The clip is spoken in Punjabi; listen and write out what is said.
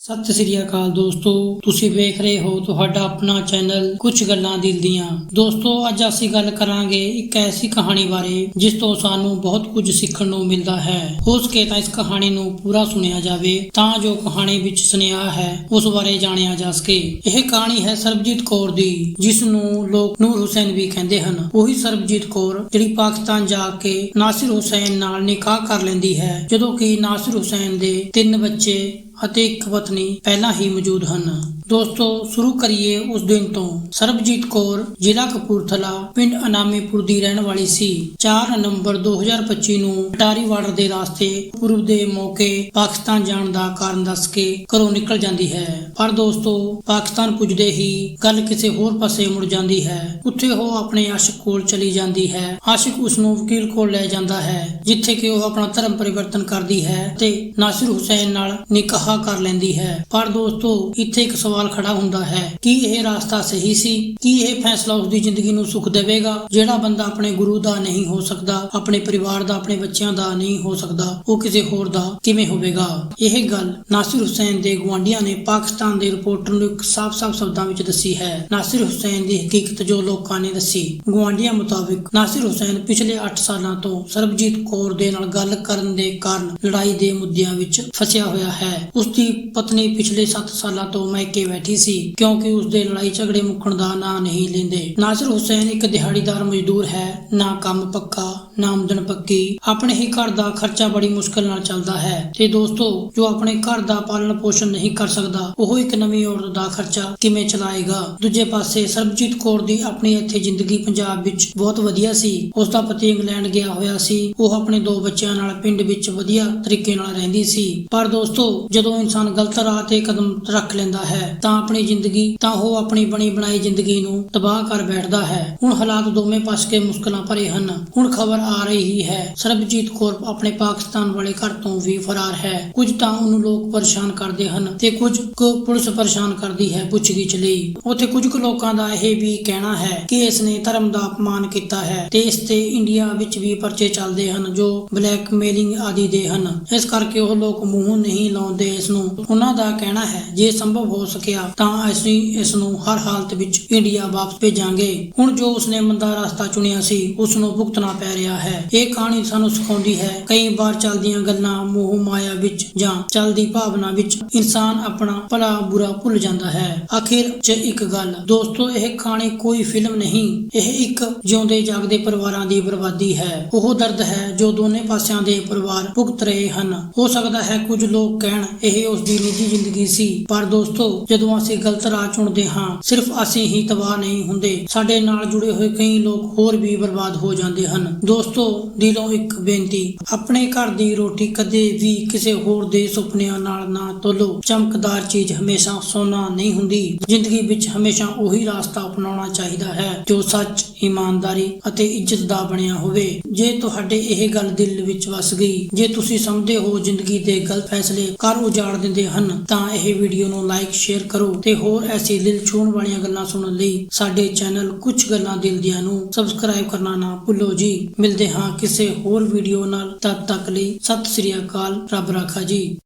ਸਤਿ ਸ੍ਰੀ ਅਕਾਲ ਦੋਸਤੋ, ਤੁਸੀਂ ਵੇਖ ਰਹੇ ਹੋ ਤੁਹਾਡਾ ਆਪਣਾ ਚੈਨਲ ਕੁਝ ਗੱਲਾਂ ਦਿਲ ਦੀਆਂ। ਦੋਸਤੋ, ਅੱਜ ਅਸੀਂ ਗੱਲ ਕਰਾਂਗੇ ਇੱਕ ਐਸੀ ਕਹਾਣੀ ਬਾਰੇ, ਜਿਸ ਤੋਂ ਸਾਨੂੰ ਬਹੁਤ ਕੁਝ ਸਿੱਖਣ ਨੂੰ ਮਿਲਦਾ ਹੈ। ਹੋ ਸਕੇ ਤਾਂ ਇਸ ਕਹਾਣੀ ਨੂੰ ਪੂਰਾ ਸੁਣਿਆ ਜਾਵੇ, ਤਾਂ ਜੋ ਕਹਾਣੀ ਵਿੱਚ ਸੁਨੇਹਾ ਹੈ, ਉਸ ਬਾਰੇ ਜਾਣਿਆ ਜਾ ਸਕੇ। ਇਹ ਕਹਾਣੀ ਹੈ ਸਰਬਜੀਤ ਕੌਰ ਦੀ, ਜਿਸ ਨੂੰ ਲੋਕ ਨੂਰ ਹੁਸੈਨ ਵੀ ਕਹਿੰਦੇ ਹਨ। ਉਹੀ ਸਰਬਜੀਤ ਕੌਰ, ਜਿਹੜੀ ਪਾਕਿਸਤਾਨ ਜਾ ਕੇ ਨਾਸਿਰ ਹੁਸੈਨ ਨਾਲ ਨਿਕਾਹ ਕਰ ਲੈਂਦੀ ਹੈ, ਜਦੋਂ ਕਿ ਨਾਸਿਰ ਹੁਸੈਨ ਦੇ ਤਿੰਨ ਬੱਚੇ ਅਤੇ ਇੱਕ ਵਤਨੀ ਪਹਿਲਾਂ ਹੀ ਮੌਜੂਦ ਹਨ। ਦੋਸਤੋ, ਸ਼ੁਰੂ ਕਰੀਏ ਉਸ ਦਿਨ ਤੋਂ। ਸਰਬਜੀਤ ਕੌਰ, ਜ਼ਿਲ੍ਹਾ ਕਪੂਰਥਲਾ, ਪਿੰਡ ਅਨਾਮੀਪੁਰ ਦੀ ਰਹਿਣ ਵਾਲੀ ਸੀ। 4 ਨਵੰਬਰ 2025 ਨੂੰ ਅਟਾਰੀ ਬਾਰਡਰ ਦੇ ਰਾਸਤੇ ਪੂਰਬ ਦੇ ਮੌਕੇ ਪਾਕਿਸਤਾਨ ਜਾਣ ਦਾ ਕਾਰਨ ਦੱਸ ਕੇ ਘਰੋਂ ਨਿਕਲ ਜਾਂਦੀ ਹੈ। ਪਰ ਦੋਸਤੋ, ਪਾਕਿਸਤਾਨ ਪੁੱਜਦੇ ਹੀ ਗੱਲ ਕਿਸੇ ਹੋਰ ਪਾਸੇ ਮੁੜ ਜਾਂਦੀ ਹੈ। ਉੱਥੇ ਉਹ ਆਪਣੇ ਆਸ਼ਿਕ ਕੋਲ ਚਲੀ ਜਾਂਦੀ ਹੈ। ਆਸ਼ਿਕ ਉਸ ਨੂੰ ਵਕੀਲ ਕੋਲ ਲੈ ਜਾਂਦਾ ਹੈ, ਜਿੱਥੇ ਕਿ ਉਹ ਆਪਣਾ ਧਰਮ ਪਰਿਵਰਤਨ ਕਰਦੀ ਹੈ ਤੇ ਨਾਸਿਰ ਹੁਸੈਨ ਨਾਲ ਨਿਕਾਹ ਕਰ ਲੈਂਦੀ ਹੈ। ਪਰ ਦੋਸਤੋ, ਇੱਥੇ ਇੱਕ ਸਵਾਲ ਖੜਾ ਹੁੰਦਾ ਹੈ। ਕਿ ਇਹ ਰਾਸਤਾ ਸਹੀ ਸੀ? ਕੀ ਇਹ ਫੈਸਲਾ ਉਸ ਦੀ ਜ਼ਿੰਦਗੀ ਨੂੰ ਸੁੱਖ ਦੇਵੇਗਾ? ਜਿਹੜਾ ਬੰਦਾ ਆਪਣੇ ਗੁਰੂ ਦਾ ਨਹੀਂ ਹੋ ਸਕਦਾ, ਆਪਣੇ ਪਰਿਵਾਰ ਦਾ, ਆਪਣੇ ਬੱਚਿਆਂ ਦਾ ਨਹੀਂ ਹੋ ਸਕਦਾ, ਉਹ ਕਿਸੇ ਹੋਰ ਦਾ ਕਿਵੇਂ ਹੋਵੇਗਾ? ਇਹ ਗੱਲ ਨਾਸਿਰ ਹੁਸੈਨ ਦੇ ਗਵਾਂਢੀਆਂ ਨੇ ਪਾਕਿਸਤਾਨ ਦੇ ਰਿਪੋਰਟਰ ਨੂੰ ਇੱਕ ਸਾਫ਼-ਸਾਫ਼ ਸ਼ਬਦਾਂ ਵਿੱਚ ਦੱਸੀ ਹੈ। ਨਾਸਿਰ ਹੁਸੈਨ ਦੀ ਹਕੀਕਤ ਜੋ ਲੋਕਾਂ ਨੇ ਦੱਸੀ ਗਵਾਂਢੀਆਂ ਮੁਤਾਬਿਕ ਨਾਸਿਰ ਹੁਸੈਨ ਪਿਛਲੇ 8 ਸਾਲਾਂ ਤੋਂ ਸਰਬਜੀਤ ਕੌਰ ਦੇ ਨਾਲ ਗੱਲ ਕਰਨ ਦੇ ਕਾਰਨ ਲੜਾਈ ਦੇ ਮੁੱਦਿਆਂ ਵਿੱਚ ਫਸਿਆ ਹੋਇਆ ਹੈ। ਉਸ ਦੀ ਪਤਨੀ ਪਿਛਲੇ 7 ਸਾਲਾਂ ਤੋਂ ਮਾਇਕੇ ਬੈਠੀ ਸੀ, ਕਿਉਂਕਿ ਉਸ ਦੇ ਲੜਾਈ ਝਗੜੇ ਮੁੱਕਣ ਦਾ ਨਾਂ ਨਹੀਂ ਲੈਂਦੇ। ਨਾਸਿਰ ਹੁਸੈਨ ਇੱਕ ਦਿਹਾੜੀਦਾਰ ਮਜ਼ਦੂਰ ਹੈ, ਨਾ ਕੰਮ ਪੱਕਾ, ਨਾ ਆਮਦਨ ਪੱਕੀ। ਆਪਣੇ ਹੀ ਘਰ ਦਾ ਖਰਚਾ ਬੜੀ ਮੁਸ਼ਕਲ ਨਾਲ ਚੱਲਦਾ ਹੈ। ਤੇ ਦੋਸਤੋ, ਜੋ ਆਪਣੇ ਘਰ ਦਾ ਪਾਲਣ ਪੋਸ਼ਣ ਨਹੀਂ ਕਰ ਸਕਦਾ, ਉਹ ਇੱਕ ਨਵੀਂ ਔਰਤ ਦਾ ਖਰਚਾ ਕਿਵੇਂ ਚਲਾਏਗਾ? ਦੂਜੇ ਪਾਸੇ, ਸਰਬਜੀਤ ਕੌਰ ਦੀ ਆਪਣੀ ਇੱਥੇ ਜ਼ਿੰਦਗੀ ਪੰਜਾਬ ਵਿੱਚ ਬਹੁਤ ਵਧੀਆ ਸੀ। ਉਸ ਦਾ ਪਤੀ ਇੰਗਲੈਂਡ ਗਿਆ ਹੋਇਆ ਸੀ। ਉਹ ਆਪਣੇ ਦੋ ਬੱਚਿਆਂ ਨਾਲ ਪਿੰਡ ਵਿੱਚ ਵਧੀਆ ਤਰੀਕੇ ਨਾਲ ਰਹਿੰਦੀ ਸੀ। ਪਰ ਦੋਸਤੋ, ਜਦੋਂ ਇਨਸਾਨ ਗਲਤ ਰਾਹ ਤੇ ਕਦਮ ਰੱਖ ਲੈਂਦਾ ਹੈ ਤਾਂ ਆਪਣੀ ਜ਼ਿੰਦਗੀ, ਤਾਂ ਉਹ ਆਪਣੀ ਬਣੀ ਬਣਾਈ ਜ਼ਿੰਦਗੀ ਨੂੰ ਤਬਾਹ ਕਰ ਬੈਠਦਾ ਹੈ। ਹੁਣ ਹਾਲਾਤ ਦੋਵੇਂ ਪਾਸੇ ਕੇ ਮੁਸ਼ਕਲਾਂ ਭਰੇ ਹਨ। ਹੁਣ ਖਬਰ ਆ ਰਹੀ ਹੈ, ਸਰਬਜੀਤ ਕੌਰ ਆਪਣੇ ਪਾਕਿਸਤਾਨ ਵਾਲੇ ਘਰ ਤੋਂ ਵੀ ਫਰਾਰ ਹੈ। ਕੁਝ ਤਾਂ ਉਹਨੂੰ ਲੋਕ ਪਰੇਸ਼ਾਨ ਕਰਦੇ ਹਨ ਤੇ ਕੁਝ ਕੁ ਪੁਲਿਸ ਪਰੇਸ਼ਾਨ ਕਰਦੀ ਹੈ ਪੁੱਛਗਿੱਛ ਲਈ। ਉੱਥੇ ਕੁਝ ਕੁ ਲੋਕਾਂ ਦਾ ਇਹ ਵੀ ਕਹਿਣਾ ਹੈ ਕਿ ਇਸ ਨੇ ਧਰਮ ਦਾ ਅਪਮਾਨ ਕੀਤਾ ਹੈ ਤੇ ਇਸ ਤੇ ਇੰਡੀਆ ਵਿੱਚ ਵੀ ਪਰਚੇ ਚੱਲਦੇ ਹਨ ਜੋ ਬਲੈਕਮੇਲਿੰਗ ਆਦਿ ਦੇ ਹਨ। ਇਸ ਕਰਕੇ ਉਹ ਲੋਕ ਮੂੰਹ ਨਹੀਂ ਲਾਉਂਦੇ ਇਸ ਨੂੰ। ਉਹਨਾਂ ਦਾ ਕਹਿਣਾ ਹੈ, ਜੇ ਸੰਭਵ ਹੋ ਸਕੇ ਸਕਿਆ ਤਾਂ ਅਸੀਂ ਇਸ ਨੂੰ ਹਰ ਹਾਲਤ ਵਿੱਚ ਇੰਡੀਆ ਵਾਪਸ ਭੇਜਾਂਗੇ। ਹੁਣ ਜੋ ਉਸਨੇ ਮੰਦਾ ਰਸਤਾ ਚੁਣਿਆ ਸੀ ਉਸ ਨੂੰ ਭੁਗਤਣਾ ਪੈ ਰਿਹਾ ਹੈ। ਇਹ ਕਹਾਣੀ ਸਾਨੂੰ ਸਿਖਾਉਂਦੀ ਹੈ, ਕਈ ਵਾਰ ਚੱਲਦੀਆਂ ਗੱਲਾਂ ਮੋਹ ਮਾਇਆ ਵਿੱਚ ਜਾਂ ਚੱਲਦੀ ਭਾਵਨਾ ਵਿੱਚ ਇਨਸਾਨ ਆਪਣਾ ਭਲਾ ਬੁਰਾ ਭੁੱਲ ਜਾਂਦਾ ਹੈ। ਆਖਿਰ 'ਚ ਇੱਕ ਗੱਲ, ਦੋਸਤੋ, ਇਹ ਕਹਾਣੀ ਕੋਈ ਫਿਲਮ ਨਹੀਂ। ਇਹ ਇੱਕ ਜਿਉਂਦੇ ਜਾਗਦੇ ਪਰਿਵਾਰਾਂ ਦੀ ਬਰਬਾਦੀ ਹੈ। ਉਹ ਦਰਦ ਹੈ ਜੋ ਦੋਨੇ ਪਾਸਿਆਂ ਦੇ ਪਰਿਵਾਰ ਭੁਗਤ ਰਹੇ ਹਨ। ਹੋ ਸਕਦਾ ਹੈ ਕੁਝ ਲੋਕ ਕਹਿਣ, ਇਹ ਉਸ ਦੀ ਨਿੱਜੀ ਜ਼ਿੰਦਗੀ ਸੀ। ਪਰ ਦੋਸਤੋ ਜਦੋਂ ਅਸੀਂ ਗਲਤ ਰਾਹ ਚੁਣਦੇ ਹਾਂ, ਸਿਰਫ ਅਸੀਂ ਹੀ ਤਬਾਹ ਨਹੀਂ ਹੁੰਦੇ। ਸਾਡੇ ਨਾਲ ਜੁੜੇ ਹੋਏ ਕਈ ਲੋਕ ਹੋਰ ਵੀ ਬਰਬਾਦ ਹੋ ਜਾਂਦੇ ਹਨ। ਦੋਸਤੋ, ਦਿਲੋਂ ਇੱਕ ਬੇਨਤੀ, ਆਪਣੇ ਘਰ ਦੀ ਰੋਟੀ ਕਦੇ ਵੀ ਕਿਸੇ ਹੋਰ ਦੇ ਸੁਪਨਿਆਂ ਨਾਲ ਨਾ ਤੋਲੋ। ਚਮਕਦਾਰ ਚੀਜ਼ ਹਮੇਸ਼ਾ ਸੋਨਾ ਨਹੀਂ ਹੁੰਦੀ। ਜ਼ਿੰਦਗੀ ਵਿੱਚ ਹਮੇਸ਼ਾ ਉਹੀ ਰਾਸਤਾ ਅਪਣਾਉਣਾ ਚਾਹੀਦਾ ਹੈ, ਜੋ ਸੱਚ, ਇਮਾਨਦਾਰੀ ਅਤੇ ਇੱਜ਼ਤ ਦਾ ਬਣਿਆ ਹੋਵੇ। ਜੇ ਤੁਹਾਡੇ ਇਹ ਗੱਲ ਦਿਲ ਵਿੱਚ ਵਸ ਗਈ, ਜੇ ਤੁਸੀਂ ਸਮਝਦੇ ਹੋ ਜ਼ਿੰਦਗੀ ਦੇ ਗਲਤ ਫੈਸਲੇ ਕਰ ਉਜਾੜ ਦਿੰਦੇ ਹਨ, ਤਾਂ ਇਹ ਵੀਡੀਓ ਨੂੰ ਲਾਈਕ ਸ਼ੇਅਰ ਕਰੋ ਤੇ ਹੋਰ ਐਸੀ ਦਿਲ ਛੂਹਣ ਵਾਲੀਆਂ ਗੱਲਾਂ ਸੁਣਨ ਲਈ ਸਾਡੇ ਚੈਨਲ ਕੁਝ ਗੱਲਾਂ ਦਿਲ ਦੀਆਂ ਨੂੰ ਸਬਸਕ੍ਰਾਈਬ ਕਰਨਾ ਨਾ ਭੁੱਲੋ ਜੀ। ਮਿਲਦੇ ਹਾਂ ਕਿਸੇ ਹੋਰ ਵੀਡੀਓ ਨਾਲ। ਤਦ ਤੱਕ ਲਈ ਸਤਿ ਸ੍ਰੀ ਅਕਾਲ। ਰੱਬ ਰਾਖਾ ਜੀ।